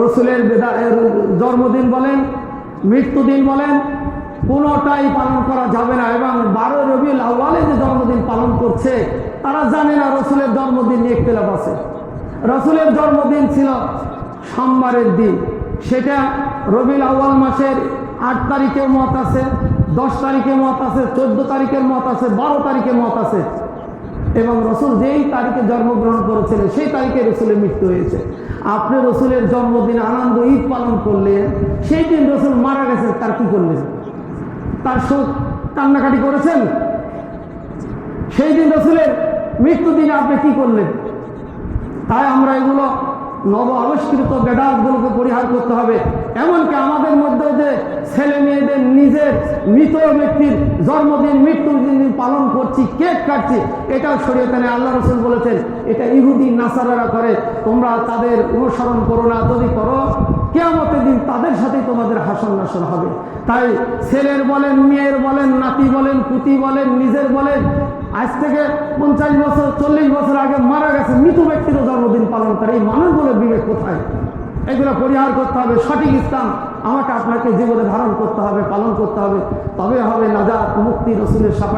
রসুলের জন্মদিন বলেন, মৃত্যুদিন বলেন, কোনোটাই পালন করা যাবে না। এবং বারো রবিউল আউ্বালে যে জন্মদিন পালন করছে, তারা জানে না রসুলের জন্মদিন নিয়ে একতলাপ আছে। রসুলের জন্মদিন ছিল সোমবারের দিন। সেটা রবিউল আউ্বাল মাসের আট তারিখে মত আছে, দশ তারিখে মত আছে, চোদ্দ তারিখের মত আছে, বারো তারিখে মত আছে। এবং রসুল যেই তারিখে জন্মগ্রহণ করেছিলেন, সেই তারিখে রসুলের মৃত্যু হয়েছে। আপনি রসুলের জন্মদিন, আনন্দ, ঈদ পালন করলেন, সেই দিন রসুল মারা গেছে তার কি করলেন? তার শোক, কান্নাকাটি করেছেন? সেই দিন রসুলের মৃত্যু দিনে আপনি কি করলেন? তাই আমরা এগুলো নব আবিষ্কৃত বেদাতগুলোকে পরিহার করতে হবে এমনকি আমাদের মধ্যে যে ছেলে মেয়েদের নিজের মৃত ব্যক্তির জন্মদিন মৃত্যুর দিন পালন করছি, কেক কাটছি। এটাও নেই আল্লাহ রসুল বলেছেন, এটা ইহুদি, নাসারারা করে। তোমরা তাদের অনুসরণ করো না, যদি করো, কেয়ামতের দিন তাদের সাথেই তোমাদের হাসন নাসন হবে। তাই ছেলের বলেন, মেয়ের বলেন, নাতি বলেন, পুতি বলেন, নিজের বলেন, আজ থেকে পঞ্চাশ বছর, চল্লিশ বছর আগে মারা গেছে মৃত ব্যক্তিরও জন্মদিন পালন করে। এই এগুলো পরিহার করতে হবে, সঠিক ইসলাম আমাকে আপনাকে জীবনে ধারণ করতে হবে, পালন করতে হবে। তবে হবে নাজাত, মুক্তি, রসুলের সাফা